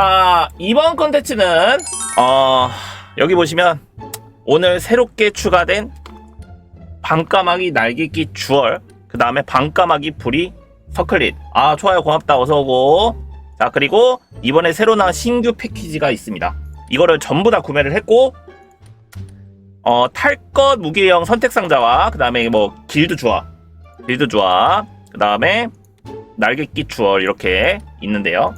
아, 이번 컨텐츠는 어, 여기 보시면 오늘 새롭게 추가된 밤까마귀 날개끼 주얼 그 다음에 밤까마귀 불이 서클릿. 아 좋아요. 고맙다. 어서오고. 자 그리고 이번에 새로 나온 신규 패키지가 있습니다. 이거를 전부 다 구매를 했고 어, 탈것 무기형 선택 상자와 그 다음에 뭐 길드 주화 길드 주화 그 다음에 날개끼 주얼 이렇게 있는데요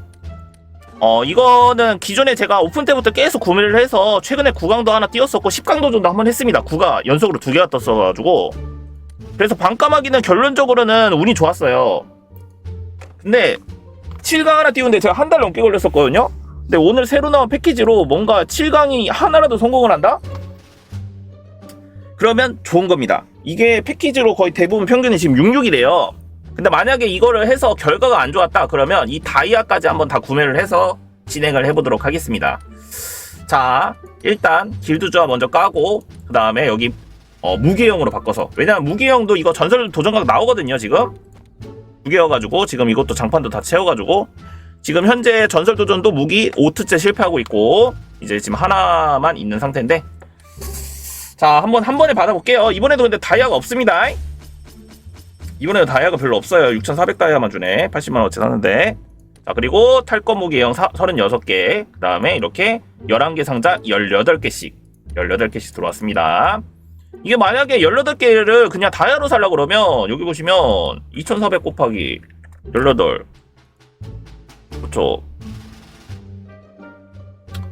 어 이거는 기존에 제가 오픈 때부터 계속 구매를 해서 최근에 9강도 하나 띄웠었고 10강도 정도 한 번 했습니다. 9가 연속으로 두 개가 떴어가지고. 그래서 반까마귀는 결론적으로는 운이 좋았어요. 근데 7강 하나 띄우는데 제가 한 달 넘게 걸렸었거든요? 근데 오늘 새로 나온 패키지로 뭔가 7강이 하나라도 성공을 한다? 그러면 좋은 겁니다. 이게 패키지로 거의 대부분 평균이 지금 66이래요 근데 만약에 이거를 해서 결과가 안 좋았다 그러면 이 다이아까지 한번 다 구매를 해서 진행을 해보도록 하겠습니다. 자 일단 길드주화 먼저 까고 그 다음에 여기 어, 무게형으로 바꿔서. 왜냐면 무게형도 이거 전설 도전각 나오거든요 지금. 무게여가지고 지금 이것도 장판도 다 채워가지고. 지금 현재 전설 도전도 무기 5트째 실패하고 있고 이제 지금 하나만 있는 상태인데. 자 한번 한 번에 받아볼게요. 이번에도 근데 다이아가 없습니다 이번에는 다이아가 별로 없어요. 6400 다이아만 주네. 80만원어치 사는데. 자 그리고 탈거 무게형 36개. 그 다음에 이렇게 11개 상자 18개씩. 18개씩 들어왔습니다. 이게 만약에 18개를 그냥 다이아로 살라 그러면 여기 보시면 2400 곱하기 18 그렇죠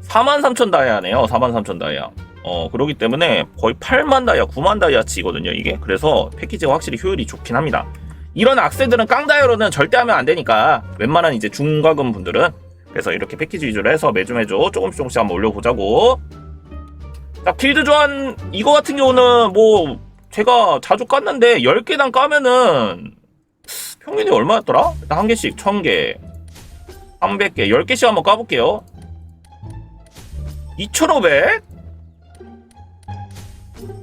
43,000 다이아네요. 43,000 다이아 어 그러기 때문에 거의 8만 다이아 9만 다이아치거든요 이게. 그래서 패키지가 확실히 효율이 좋긴 합니다. 이런 악세들은 깡다이아로는 절대 하면 안 되니까 웬만한 이제 중과금 분들은 그래서 이렇게 패키지 위주로 해서 매주 매주 조금씩 조금씩 한번 올려보자고. 자 길드 조한 이거 같은 경우는 뭐 제가 자주 깠는데 10개당 까면은 평균이 얼마였더라? 일단 한 개씩 1000개 300개 10개씩 한번 까볼게요. 2500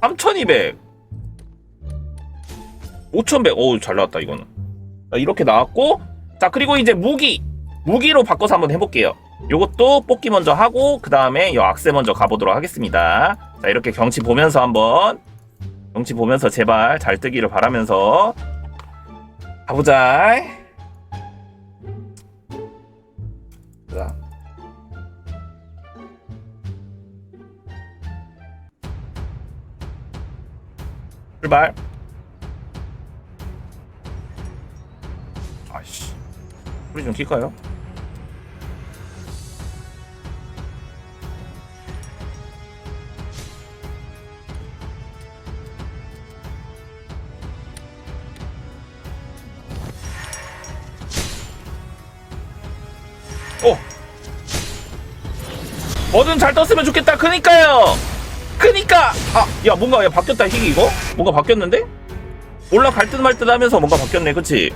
3200 5100 어우 잘 나왔다 이거는. 자, 이렇게 나왔고 자 그리고 이제 무기. 무기로 바꿔서 한번 해볼게요. 요것도 뽑기 먼저 하고 그 다음에 요 악세 먼저 가보도록 하겠습니다. 자 이렇게 경치 보면서 한번 경치 보면서 제발 잘 뜨기를 바라면서 가보자 자 출발 아이씨 소리 좀 킬까요? 오! 뭐든 잘 떴으면 좋겠다 그니까요 그니까! 아야 뭔가 야 바뀌었다 희귀 이거? 뭔가 바뀌었는데? 올라갈 듯 말 듯 하면서 뭔가 바뀌었네 그치?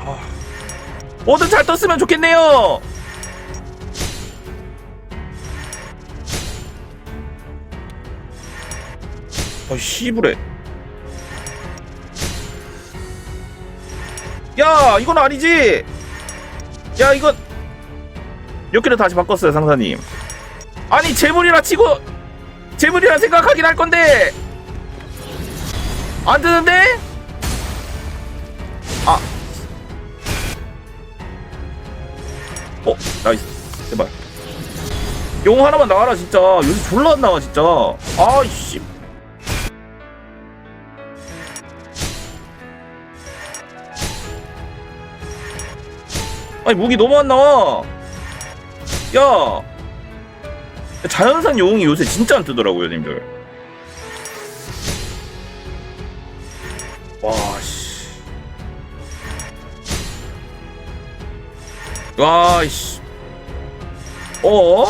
아, 뭐든 잘 떴으면 좋겠네요! 아 씨부레. 야 이건 아니지? 야 이건. 몇 개를 다시 바꿨어요 상사님 아니 재물이라 치고 재물이라 생각하긴 할 건데 안 되는데 아 어, 나이스. 제발. 용 하나만 나와라, 진짜. 요새 졸라 안 나와, 진짜. 아이씨. 아니, 무기 너무 안 나와. 야. 자연산 용이 요새 진짜 안 뜨더라고요, 님들. 와, 씨. 와, 씨. 어?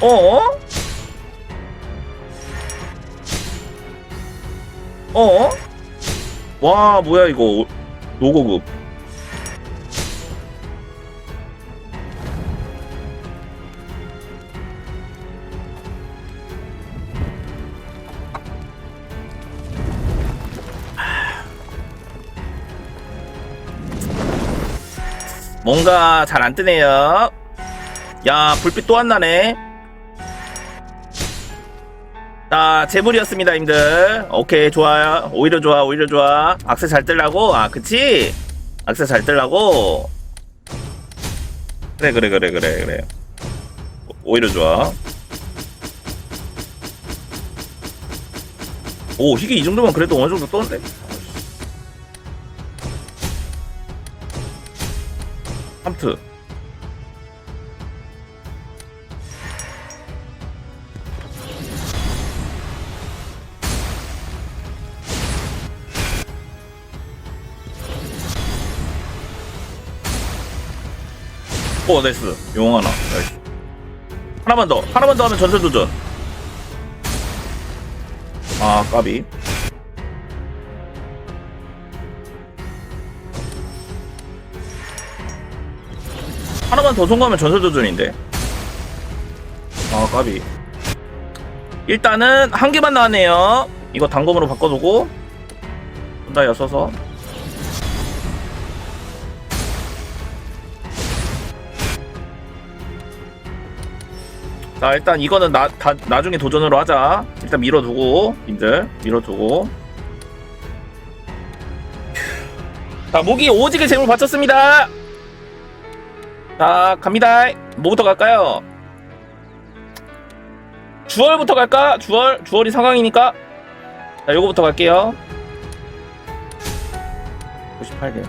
어? 어? 와, 뭐야, 이거. 노고급. 뭔가 잘 안 뜨네요. 야, 불빛 또 안 나네. 자, 재물이었습니다, 님들. 오케이, 좋아요. 오히려 좋아, 오히려 좋아. 악세 잘 뜨려고? 아, 그치? 악세 잘 뜨려고? 그래, 그래, 그래, 그래, 그래. 오- 오히려 좋아. 오, 이게 이 정도면 그래도 어느 정도 떴는데? 함트. 오, 나이스. 용 하나. 나이스. 하나만 더. 하나만 더 하면 전설 도전. 아, 까비. 하나만 더 성공하면 전설 도전인데. 아, 까비. 일단은 한 개만 나왔네요. 이거 단검으로 바꿔두고. 혼다이아 써서. 자, 일단 이거는 나, 다, 나중에 도전으로 하자. 일단 밀어두고, 님들. 밀어두고. 자, 무기 오지게 재물 바쳤습니다. 자, 갑니다. 뭐부터 갈까요? 주얼부터 갈까? 주얼? 주얼이 상황이니까. 자, 요거부터 갈게요. 98개.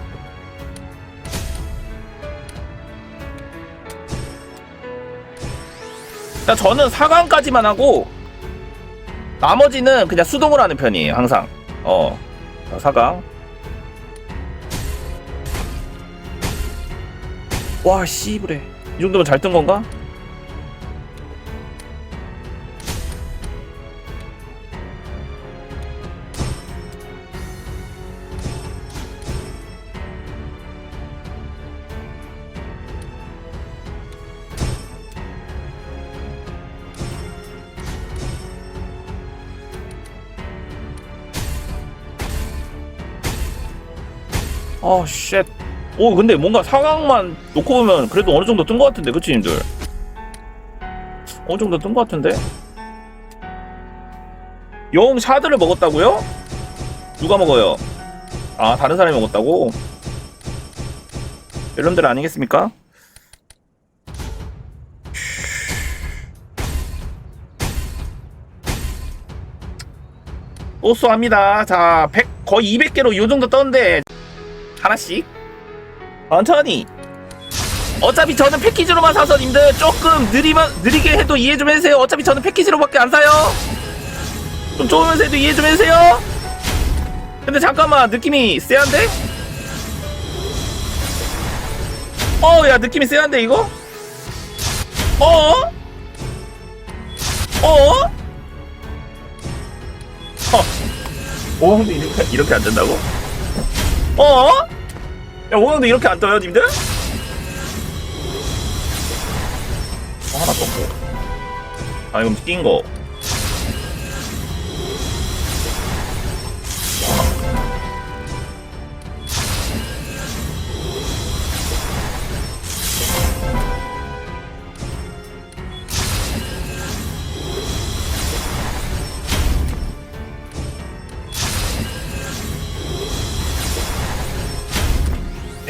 자, 저는 4강까지만 하고, 나머지는 그냥 수동으로 하는 편이에요, 항상. 어. 자, 4강. 와, 씨브레. 이 정도면 잘 뜬 건가? 아, 쉣. 오, 근데 뭔가 상황만 놓고 보면 그래도 어느 정도 뜬 것 같은데, 그치, 님들? 어느 정도 뜬 것 같은데? 용 샤드를 먹었다고요? 누가 먹어요? 아, 다른 사람이 먹었다고? 멜론들 아니겠습니까? 오수합니다. 자, 100, 거의 200개로 요 정도 떴는데, 하나씩 천천히 어차피 저는 패키지로만 사서 님들 조금 느리면 느리게 해도 이해 좀 해주세요 어차피 저는 패키지로밖에 안 사요 좀 좋으면서 해도 이해 좀 해주세요 근데 잠깐만 느낌이 쎄한데? 어 야 느낌이 쎄한데 이거? 어? 어? 어? 오 근데 이렇게, 이렇게 안 된다고? 어? 야, 오늘도 이렇게 안 떠요, 님들? 어, 하나 떴고. 아, 이건 낀 거.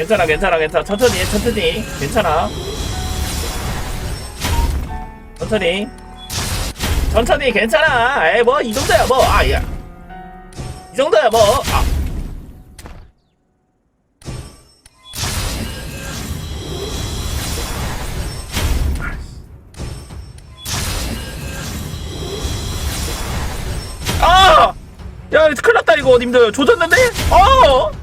괜찮아, 괜찮아, 괜찮아. 천천히 해, 천천히. 괜찮아. 천천히. 천천히, 괜찮아. 에이, 뭐, 이 정도야, 뭐. 아, 야. 이 정도야, 뭐. 아. 아! 야, 큰일 났다, 이거, 님들. 조졌는데? 어! 어?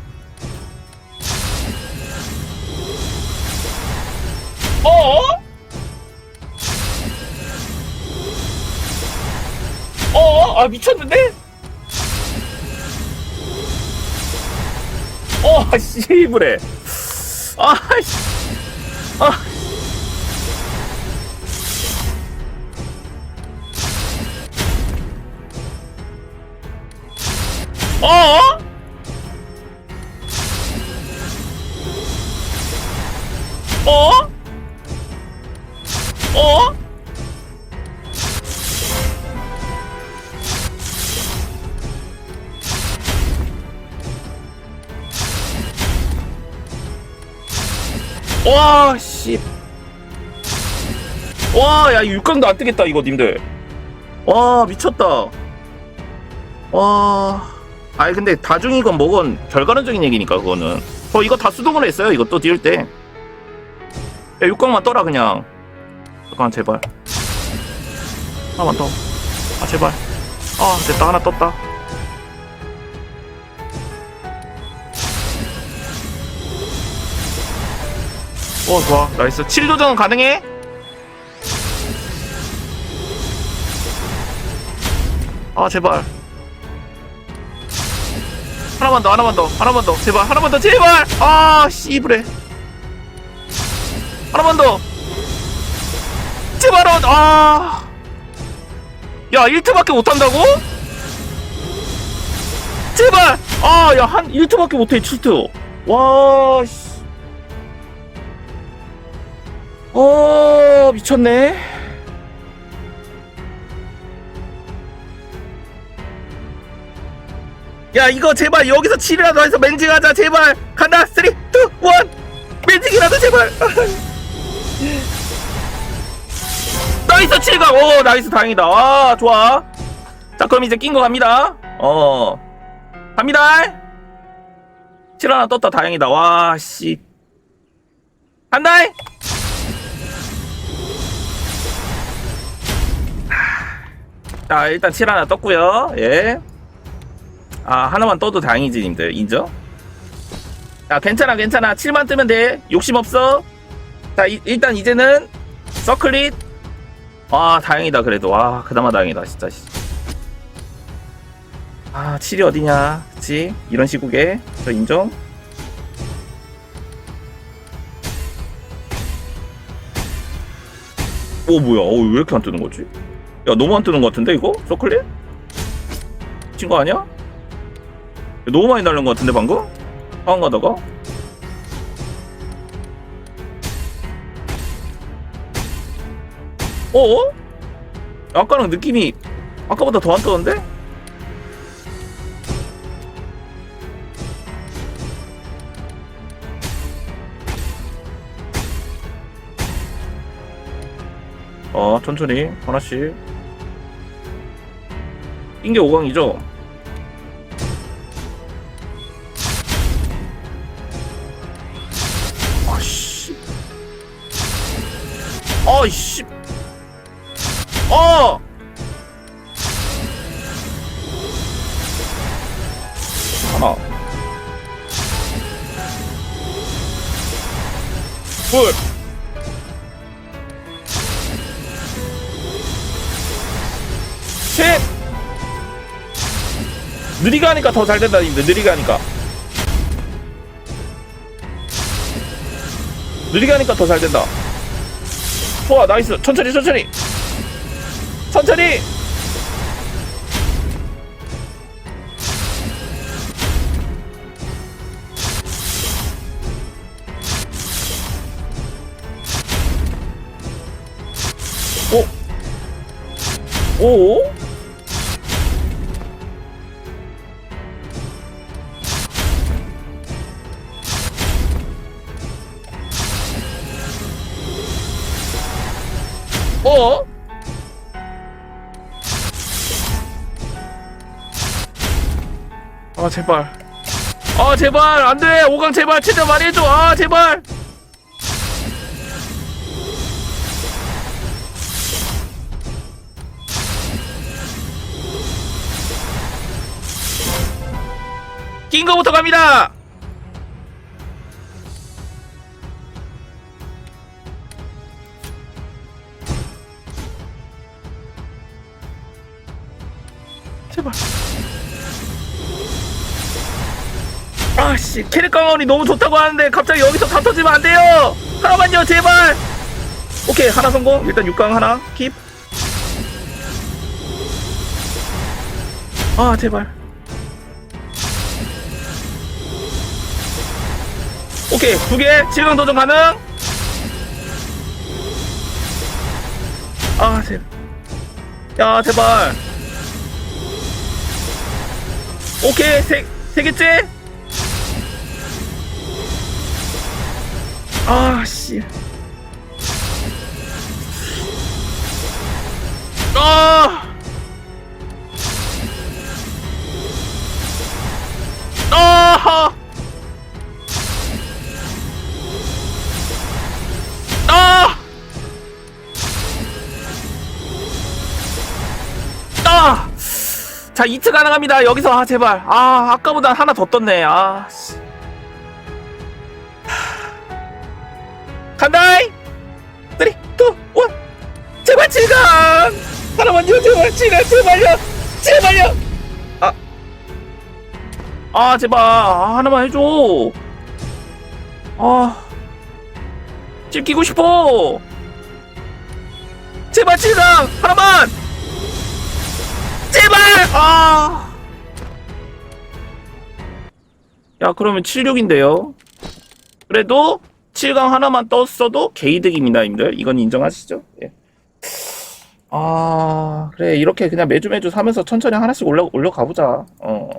아 미쳤는데? 어 씨부래 아씨 아 어? 와, 씨. 와, 야, 이 육강도 안 뜨겠다, 이거, 님들. 와, 미쳤다. 와. 아니, 근데 다중이건 뭐건 결과론적인 얘기니까, 그거는. 저 이거 다 수동으로 했어요, 또 띄울 때. 야, 육강만 떠라, 그냥. 잠깐만, 제발. 하나만 더. 아, 제발. 아, 됐다, 하나 떴다. 어, 좋아. 나이스. 7 도전은 가능해? 아, 제발. 하나만 더, 하나만 더, 하나만 더. 제발, 하나만 더, 제발! 아, 씨부래. 하나만 더. 제발, 어, 아. 야, 1트밖에 못한다고? 제발! 아, 야, 한 1트밖에 못해, 7트. 와, 씨. 어 미쳤네. 야 이거 제발 여기서 7이라도 해서 멘징 하자 제발. 간다. 3 2 1 멘징이라도 제발. 나이스 7가 오 나이스. 다행이다. 와 좋아. 자 그럼 이제 낀 거 갑니다. 어. 갑니다. 7 하나 떴다. 다행이다. 와씨. 간다 자 일단 7 하나 떴고요. 예. 아 하나만 떠도 다행이지 님들. 인정? 자 괜찮아 괜찮아. 7만 뜨면 돼. 욕심 없어. 자 이- 일단 이제는 서클릿. 아 다행이다 그래도. 와 그나마 다행이다 진짜. 씨. 아 7이 어디냐? 그치? 이런 시국에. 저 인정? 오 뭐야? 어, 왜 이렇게 안 뜨는 거지 야 너무 안 뜨는 것 같은데 이거? 서클릿? 미친 거 아니야? 너무 많이 날린 것 같은데 방금? 상황 가다가? 어? 아까랑 느낌이 아까보다 더 안 뜨는데? 어 천천히 하나씩 ին게 5강이죠? 아씨 아이씨 어 하나 둘 셋! 느리게 하니까 더 잘 된다, 님들. 느리게 하니까. 느리게 하니까 더 잘 된다. 좋아, 나이스. 천천히, 천천히. 천천히! 오? 오? 제발. 아 제발. 안돼. 오강 제발. 최대한 많이 해줘. 아 제발. 낀 거부터 갑니다 아씨 캐릭 강원이 너무 좋다고 하는데 갑자기 여기서 다 터지면 안 돼요. 하나만요 제발. 오케이 하나 성공. 일단 6강 하나 킵. 아 제발. 오케이 두개 7강 도전 가능. 아 제발. 야 제발. 오케이 세, 세 개째 아, 씨. 아! 아! 아! 아! 자, 이트 가능합니다. 여기서 아 제발. 아, 아까보다 하나 더 떴네. 아. 씨. 7강, 제발요! 제발요! 아. 아, 제발. 아, 하나만 해줘. 아. 찍히고 싶어! 제발 7강! 하나만! 제발! 아. 야, 그러면 76인데요. 그래도 7강 하나만 떴어도 개이득입니다, 님들. 이건 인정하시죠? 예. 아, 그래. 이렇게 그냥 매주 매주 사면서 천천히 하나씩 올라, 올려가보자. 어.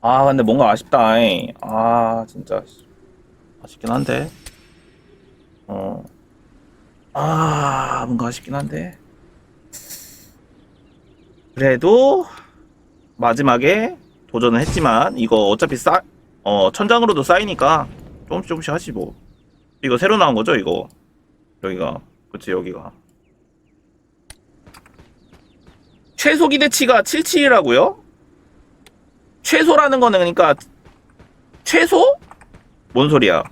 아, 근데 뭔가 아쉽다. 이. 아, 진짜. 아쉽긴 한데. 어. 아, 뭔가 아쉽긴 한데. 그래도 마지막에 도전을 했지만 이거 어차피 쌓, 어, 천장으로도 쌓이니까 조금씩 조금씩 하지 뭐. 이거 새로 나온 거죠, 이거. 여기가. 그치, 여기가. 최소 기대치가 77이라고요? 최소라는 거는 그러니까 최소? 뭔 소리야?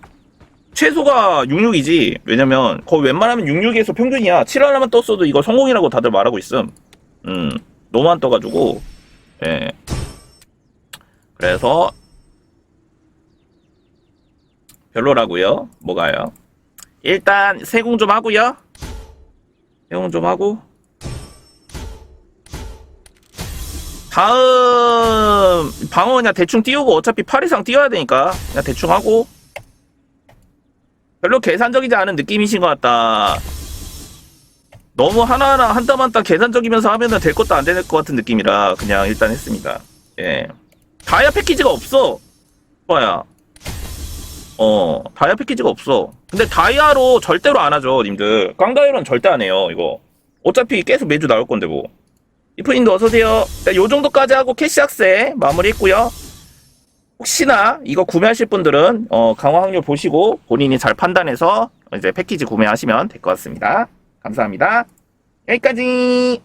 최소가 66이지. 왜냐면 거의 웬만하면 66에서 평균이야. 7 하나만 떴어도 이거 성공이라고 다들 말하고 있음. 음. 너무 안 떠가지고. 예. 그래서 별로라고요. 뭐가요? 일단 세공 좀 하고요. 세공 좀 하고 다음 방어 그냥 대충 띄우고 어차피 8 이상 띄워야 되니까 그냥 대충 하고 별로 계산적이지 않은 느낌이신 것 같다. 너무 하나하나 한 땀 한 땀 계산적이면서 하면은 될 것도 안 될 것 같은 느낌이라 그냥 일단 했습니다. 예. 다이아 패키지가 없어. 뭐야. 어, 다이아 패키지가 없어. 근데 다이아로 절대로 안 하죠, 님들. 깡다이로는 절대 안 해요, 이거. 어차피 계속 매주 나올 건데, 뭐. 이프님도 어서오세요. 자, 요 정도까지 하고 캐시 학세 마무리 했고요 혹시나 이거 구매하실 분들은, 어, 강화 확률 보시고 본인이 잘 판단해서 이제 패키지 구매하시면 될 것 같습니다. 감사합니다. 여기까지!